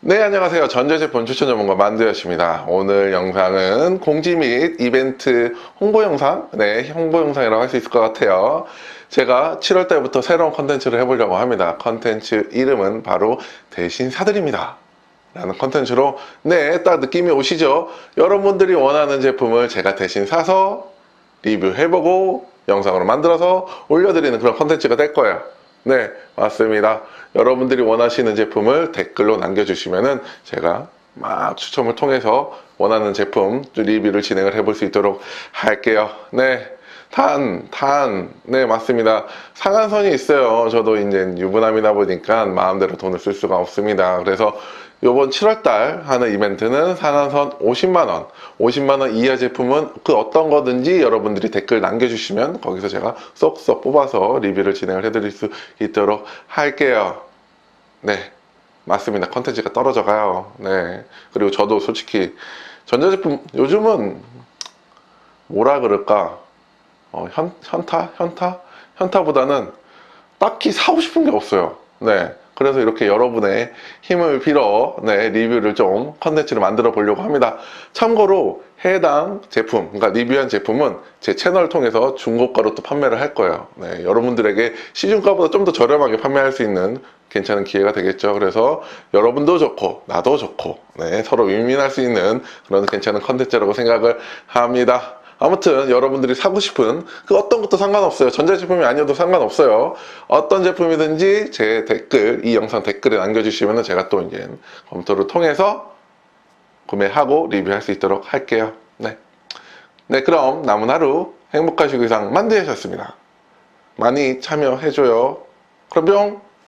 네, 안녕하세요. 전자제품 추천 전문가 만두였습니다. 오늘 영상은 공지 및 이벤트 홍보 영상, 네, 홍보 영상이라고 할 수 있을 것 같아요. 제가 7월 달부터 새로운 컨텐츠를 해보려고 합니다. 컨텐츠 이름은 바로 대신 사드립니다. 라는 컨텐츠로, 네, 딱 느낌이 오시죠? 여러분들이 원하는 제품을 제가 대신 사서 리뷰해보고 영상으로 만들어서 올려드리는 그런 컨텐츠가 될 거예요. 네, 맞습니다. 여러분들이 원하시는 제품을 댓글로 남겨주시면은 제가 막 추첨을 통해서 원하는 제품 리뷰를 진행을 해볼 수 있도록 할게요. 네. 단, 단, 네, 맞습니다. 상한선이 있어요. 저도 이제 유부남이다 보니까 마음대로 돈을 쓸 수가 없습니다. 그래서 요번 7월달 하는 이벤트는 상한선 50만원, 50만원 이하 제품은 그 어떤 거든지 여러분들이 댓글 남겨주시면 거기서 제가 쏙쏙 뽑아서 리뷰를 진행을 해드릴 수 있도록 할게요. 네. 맞습니다. 컨텐츠가 떨어져 가요. 네. 그리고 저도 솔직히 전자제품 요즘은 뭐라 그럴까? 어, 현, 현타? 현타? 현타보다는 딱히 사고 싶은 게 없어요. 네. 그래서 이렇게 여러분의 힘을 빌어, 네, 리뷰를 좀 컨텐츠를 만들어 보려고 합니다. 참고로 해당 제품, 그러니까 리뷰한 제품은 제 채널을 통해서 중고가로 또 판매를 할 거예요. 네, 여러분들에게 시중가보다 좀 더 저렴하게 판매할 수 있는 괜찮은 기회가 되겠죠. 그래서 여러분도 좋고, 나도 좋고, 네, 서로 윈윈할 수 있는 그런 괜찮은 컨텐츠라고 생각을 합니다. 아무튼 여러분들이 사고 싶은 그 어떤 것도 상관없어요. 전자제품이 아니어도 상관없어요. 어떤 제품이든지 제 댓글, 이 영상 댓글에 남겨주시면 제가 또 이제 검토를 통해서 구매하고 리뷰할 수 있도록 할게요. 네. 네, 그럼 남은 하루 행복하시고 이상 만드셨습니다. 많이 참여해줘요. 그럼 뿅!